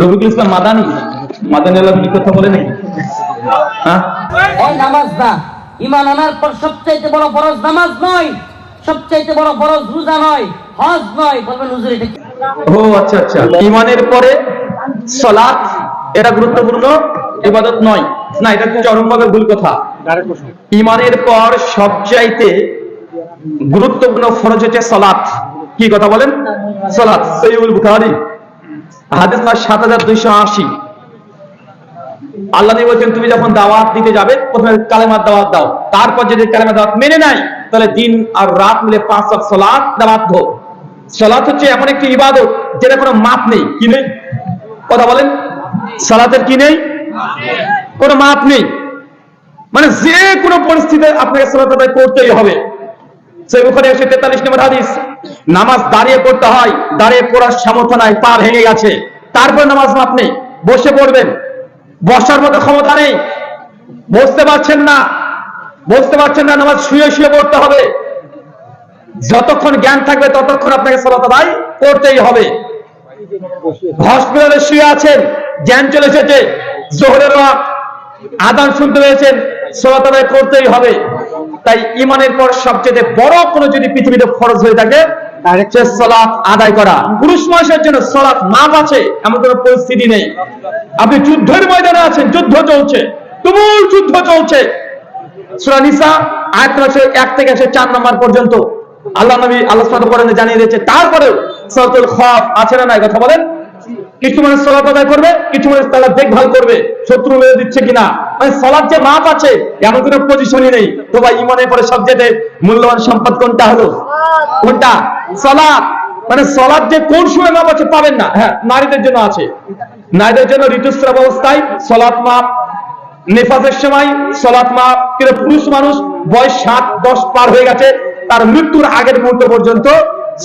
রবিকুল ইসলাম মাদানি? মাদানি আল্লাহ কথা বলে নাকি হ্যাঁ? নামাজ না। ইমান আনার পর সবচাইতে বড় ফরজ নামাজ নয় সবচাইতে বড় ফরজ রোজা নয় হজ নয়। বলবেন হুজুর এটা ও আচ্ছা আচ্ছা। ইমানের পরে সলাৎ এটা গুরুত্বপূর্ণ? ইবাদত নয়। না এটা চরমভাবে ভুল কথা। ইমানের পর সবচাইতে গুরুত্বপূর্ণ ফরজ হচ্ছে সলাৎ। কি কথা বলেন? সলাৎ। সৈয়ুল বুখারী। হাদিস নাম্বার সাত হাজার দুইশো আশি। আল্লাহ বলছেন, তুমি যখন দাওয়াত দিতে যাবে, প্রথমে কালেমার দাওয়াত দাও। তারপর যদি কালেমার দাওয়াত মেনে নাই তাহলে দিন আর রাত মিলে পাঁচ সালাত দাওয়াত দাও সালাত হচ্ছে এমন একটি ইবাদত, যেটা কোনো মাপ নেই। কি নেই? কথা বলেন। সালাতের কি নেই? কোনো মাপ নেই। মানে যে কোনো আপনাকে সালাত করতেই হবে। সেই বুখারী একশো তেতাল্লিশ নম্বর হাদিস। নামাজ দাঁড়িয়ে পড়তে হয়, দাঁড়িয়ে পড়ার সামর্থ্য নাই, পা ভেঙে গেছে। তারপর নামাজ মাপ নেই, বসে পড়বেন। বসার মতো ক্ষমতা নেই। বসতে পারছেন না, বসতে পারছেন না, নামাজ শুয়ে শুয়ে পড়তে হবে। যতক্ষণ জ্ঞান থাকবে ততক্ষণ আপনাকে সালাত আদায় করতেই হবে। হসপিটালে শুয়ে আছেন, জ্ঞান চলে এসেছে, জোহরের আদান শুনতে পেয়েছেন, সালাত আদায় করতেই হবে। তাই ইমানের পর সবচেয়ে বড় কোনো যদি পৃথিবীতে ফরজ হয়ে থাকে সে সালাত আদায় করা। পুরুষ মানুষের জন্য সালাত মাপ আছে এমন কোনো পরিস্থিতি নেই। আপনি যুদ্ধের ময়দানে আছেন যুদ্ধ চলছে। তুমুল যুদ্ধ চলছে। সূরা আয়াত এক থেকে এসে চার নম্বর পর্যন্ত। আল্লাহ নবী আল্লাহ সুবহানাহু জানিয়ে দিয়েছে তারপরেও খাফ আছে না নাই কথা বলেন? কিছু মানুষ সালাত আদায় করবে কিছু মানুষ তারা দেখভাল করবে। শত্রু মেরে দিচ্ছে কিনা? মানে সালাদ যে মাপ আছে এমন কোনো পজিশনই নেই। তো ভাই ইমানের পরে সবচেয়ে মূল্যবান সম্পদ কোনটা হলো? কোনটা? সালাদ মানে সালাদ যে কোন সময় মাপ আছে পাবেন না। হ্যাঁ নারীদের জন্য আছে। নারীদের জন্য ঋতুস্রাব অবস্থায় মাপ নেফাজের সময় সলাৎ মাপ কিন্তু পুরুষ মানুষ বয়স সাত দশ পার হয়ে গেছে তার মৃত্যুর আগের মুহূর্ত পর্যন্ত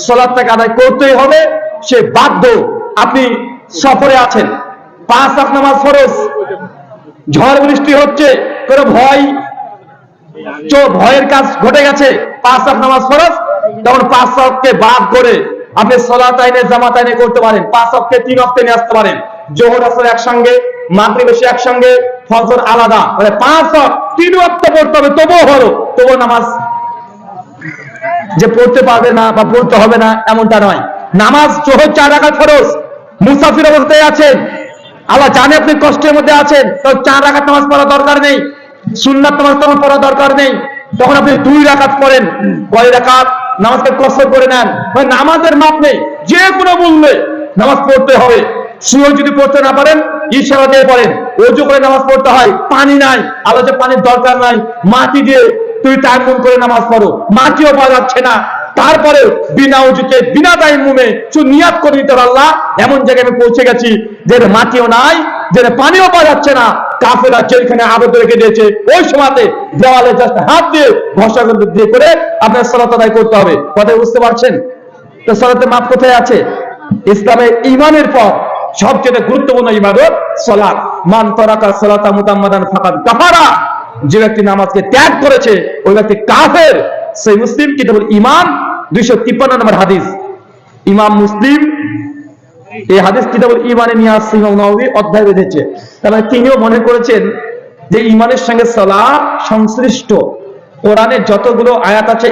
সলাৎটাকে আদায় করতেই হবে। সে বাধ্য আপনি সফরে আছেন। পাঁচ আট নামাজ ফরজ। ঝড় বৃষ্টি হচ্ছে, কোনো ভয়? ভয়ের কাজ ঘটে গেছে। পাঁচ আট নামাজ ফরজ তখন পাঁচ অক্টে বাদ করে আপনি সলাত আইনে, জামাত আইনে করতে পারেন। পাঁচ অক্টে তিন অক্টে নিয়ে আসতে পারেন। জোহর, আসর একসঙ্গে, মাগরিব এসে একসঙ্গে, ফজর আলাদা। মানে পাঁচ অক্ট তিন অক্ট পড়তে হবে, তবুও হলো, তবুও নামাজ। যে পড়তে পারবে না বা পড়তে হবে না, এমনটা নয়। নামাজ জোহর চার রাখার ফরজ। মুসাফির অবস্থায় আছেন আল্লাহ জানে আপনি কষ্টের মধ্যে আছেন তো চার রাখার নামাজ পড়া দরকার নেই, সুন্নাত নামাজ তখন পড়া দরকার নেই। তখন আপনি দুই রাকাত পড়েন, কয় রাকাত? নামাজকে কসর করে নেন। নামাজের মাপ নেই যে কোনো মূল্যে নামাজ পড়তে হবে। শুয়ে যদি পড়তে না পারেন, ইশারা দিয়ে পড়েন, অজু করে নামাজ পড়তে হয়, পানি নাই আল্লাহ পানির দরকার নাই। মাটি দিয়ে তুই টাইম করে নামাজ পড়ো, মাটিও পাওয়া যাচ্ছে না। তারপরে বিনা উজুতে বিনা তাইমুমে শুধু নিয়াত করে হবে আল্লাহ। এমন জায়গায় আমি পৌঁছে গেছি যে মাটিও নাই যে পানিও পাওয়া যাচ্ছে না। কাফেরা যেখানে আবদ্ধ রেখে দিয়েছে। ওই সময়তে দেওয়ালে জাস্ট হাত দিয়ে ঘষা দিয়ে করে আপনার সলাত আদায় করতে হবে। কথা বুঝতে পারছেন? তো সলাতের মাপ কোথায় আছে? ইসলামের ইমানের পর সবচেয়ে গুরুত্বপূর্ণ ইবাদত সলাৎ মান তরাকা সলাতা মুতাম্মাদান ফাকাদ কাফারা। যে ব্যক্তি নামাজকে ত্যাগ করেছে, ওই ব্যক্তি কাফের। সেই মুসলিম কিতাবুল ইমান দুইশো তিপ্পান্ন নম্বর হাদিস। ইমাম মুসলিম এই হাদিস ইমানে নিয়ে আসছে, ইমাম নবী অধ্যায় বেঁধেছে। মানে তিনিও মনে করেছেন যে ইমানের সঙ্গে সালাহ সংশ্লিষ্ট। কোরআনের যতগুলো আয়াত আছে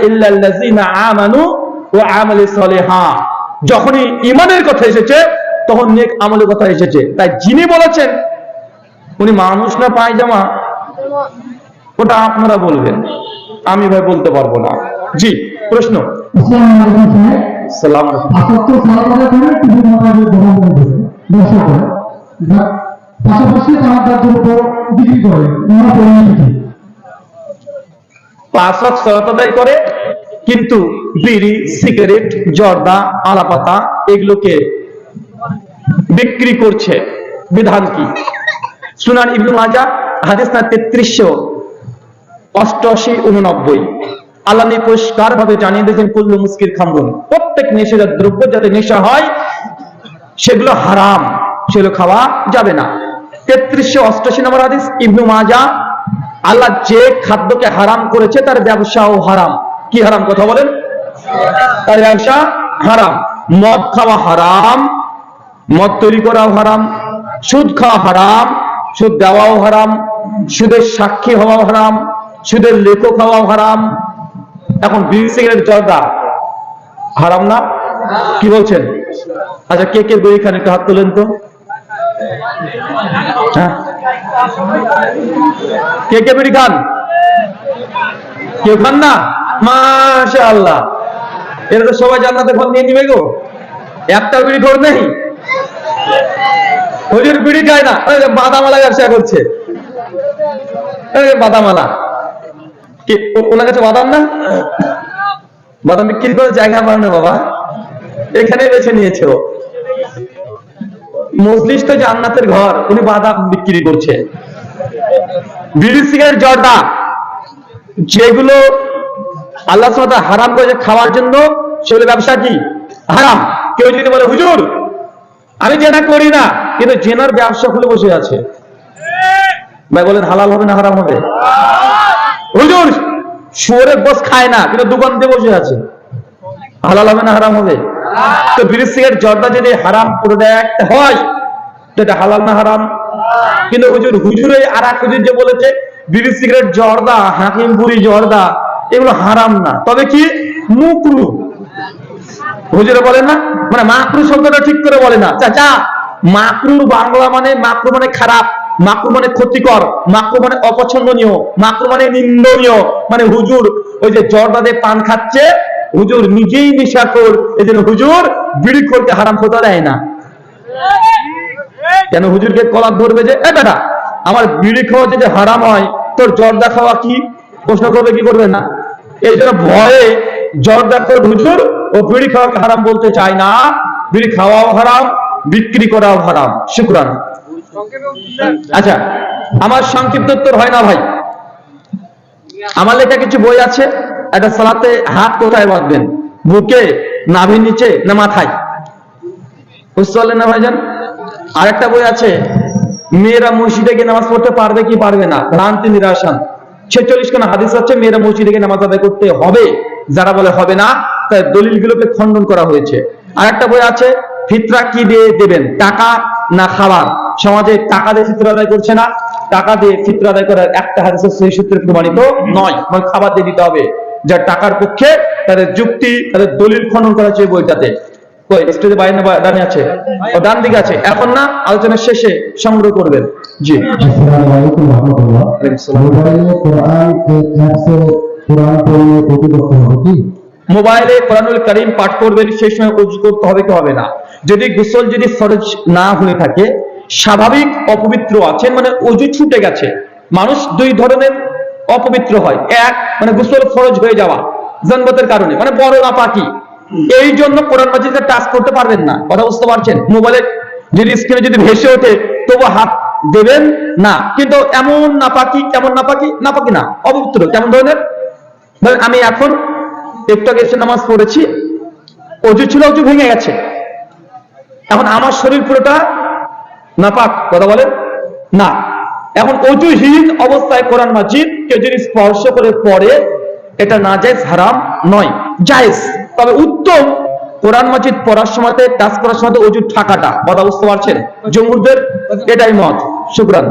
আমানু সলিহা। যখনই ইমানের কথা এসেছে, তখন নেক আমলের কথা এসেছে। তাই যিনি বলেছেন, উনি মানুষ না পায়জামা? ওটা আপনারা বলবেন। আমি ভাই বলতে পারব না। জি, প্রশ্ন। সালাম। আসক্ত সালামানের কারণে টিভি মোবাইলে গ্রহণ করে ব্যবসা পাশাপাশি তারা তার দ্রব্য বিক্রি করে। ওনার পরিণতি পাঁচ লাখ সলাত আদায় করে কিন্তু বিড়ি সিগারেট জর্দা আলাপাতা এগুলোকে বিক্রি করছে। বিধান কি? সুনান ইবনু মাজা হাদিস না তেত্রিশশো অষ্টআশি উননব্বই। আল্লাহ পরিষ্কার ভাবে জানিয়ে দিয়েছেন, কুল্লু মুস্কির খামরুন প্রত্যেক নেশাদার দ্রব্য যাতে নেশা হয়, সেগুলো হারাম, সেগুলো খাওয়া যাবে না। তেত্রিশশো অষ্টাশি নম্বর হাদিস, ইবনু মাজা আল্লাহ যে খাদ্যকে হারাম করেছে, তার ব্যবসাও হারাম। কি হারাম কথা বলেন? তার ব্যবসা হারাম। মদ খাওয়া হারাম, মদ তৈরি করাও হারাম, সুদ খাওয়া হারাম, সুদ দেওয়াও হারাম, সুদের সাক্ষী হওয়াও হারাম, সুদের লেখক হওয়াও হারাম এখন বিড়ি সিগারেট জর্দা। হারাম না? কি বলছেন? আচ্ছা কে কে বিড়ি খান? একটু হাত তোলেন তো। হ্যাঁ? কে কে বিড়ি খান? কেউ খান না? মাশা আল্লাহ এরা তো সবাই জান্নাতে ফল নিয়ে নিবে গো। একটা বিড়ি খোর নেই। হুজুর বিড়ি খায় না। বাদামালা ব্যবসা করছে। বাদামালা ওনার কাছে বাদাম না? বাদাম বিক্রি করে জায়গা না বাবা। এখানে বেছে নিয়েছে ও। মজলিস তো জান্নাতের ঘর, উনি বাদাম বিক্রি করছে। বিড়ি, সিগারেট, জর্দা, যেগুলো আল্লাহ সাথে হারাম করেছে খাওয়ার জন্য, সেগুলো ব্যবসা কি? হারাম। কেউ যদি বলে, হুজুর, আমি জেনা করি না, কিন্তু জেনার ব্যবসা খুলে বসে আছে। ভাই, বলেন, হালাল হবে না হারাম হবে? শুয়োরের বস খায় না, কিন্তু দোকান দিয়ে বসে আছে। হালাল হবে না হারাম হবে? তো বিড়ি, সিগারেট, জর্দা যদি হারাম প্রোডাক্ট হয়, তো এটা হালাল না হারাম? কিন্তু হুজুর, হুজুরে আর এক হুজুর যে বলেছে, বিড়ি, সিগারেট, জর্দা হাকিমপুরি জর্দা, এগুলো হারাম না। তবে কি? মুকরু। হুজুরে বলেন না? মানে মাকরু শব্দটা ঠিক করে বলে না। চাচা মাকরুর বাংলা মানে মাকরু মানে খারাপ। মাকরু মানে ক্ষতিকর, মাকরু মানে অপছন্দনীয়, মাকরু মানে নিন্দনীয়। মানে হুজুর, ওই যে জর্দাতে পান খাচ্ছে, হুজুর নিজেই নেশা কর এই জন্য হুজুর বিড়ি করতে হারাম খোতা দেয় না। কেন হুজুরকে কলাপ ধরবে যে, এ বেটা, আমার বিড়ি খাওয়া যদি হারাম হয়, তোর জর্দা খাওয়া কি? প্রশ্ন করবে, কি করবে না? এই জন্য ভয়ে জর্দা করে হুজুর ও বিড়ি খাওয়াকে হারাম বলতে চায় না। বিড়ি খাওয়াও হারাম, বিক্রি করাও হারাম। শুক্রান। আচ্ছা আমার সংক্ষিপ্ত উত্তর হয় না ভাই। আমার লেখা কিছু বই আছে একটা সালাতে হাত কোথায় বাঁধবেন? বুকে, নাভির নিচে না মাথায়? বুঝতে পারলেন না ভাইজান? আরেকটা বই আছে, মেয়েরা মসজিদে গিয়ে নামাজ পড়তে পারবে কি পারবে না? নিরাসন ছেচল্লিশ খানা হাদিস আছে, মেয়েরা মসজিদে গিয়ে নামাজ আদায় করতে হবে। যারা বলে হবে না তাই দলিলগুলোকে খণ্ডন করা হয়েছে। আরেকটা বই আছে, ফিতরা কি দিয়ে দেবেন? টাকা না খাবার? সমাজে টাকা দিয়ে ফিতরা আদায় করছে না টাকা দিয়ে ফিতরা আদায় করার একটা হাদিসের সেই সূত্রে প্রমাণিত নয় মানে খাবার দিয়ে দিতে হবে। যা টাকার পক্ষে তাদের যুক্তি তাদের দলিল খনন করা হচ্ছে বইটাতে। স্টেজে বাইরে ডানে আছে? ও ডান দিকে আছে। এখন না আলোচনার শেষে সংগ্রহ করবেন। জি। আসসালামু আলাইকুম রহমতুল্লাহ মোবাইলে কোরআন অ্যাপসে কোরআন পড়লে প্রতিপক্ষ হবে কি? মোবাইলে কোরআনুল করিম পাঠ করবেন সেই সময় উজু করতে হবে কি হবে না? যদি গোসল যদি ফরজ না হয়ে থাকে স্বাভাবিক অপবিত্র আছেন মানে অজু ছুটে গেছে। মানুষ দুই ধরনের অপবিত্র হয়। এক মানে গোসল ফরজ হয়ে যাওয়া, জন্মতের কারণে মানে বড় না পাকি এই জন্য কোরআন মাজিদকে টাচ করতে পারবেন না। কথা বুঝতে পারছেন? মোবাইলে যদি স্ক্রিনে যদি ভেসে ওঠে, তবু হাত দেবেন না। কিন্তু এমন নাপাকি কেমন নাপাকি নাপাকি না, অপবিত্র। কেমন ধরনের? ধরেন আমি এখন একটু আগে এসে নামাজ পড়েছি, অজু ছিল, অজু ভেঙে গেছে। এখন আমার শরীর পুরোটা নাপাক, কথা বলেন না। এখন অজুহীন অবস্থায় কোরআন মাজিদ কেউ যদি স্পর্শ করে পড়ে, এটা না যায় হারাম নয়, জায়েজ। তবে উত্তম কোরআন মাজিদ পড়ার সময়তে টাচ করার সময় অজু থাকাটা, কথা বুঝতে পারছেন? জমুরদের এটাই মত। শুক্রান।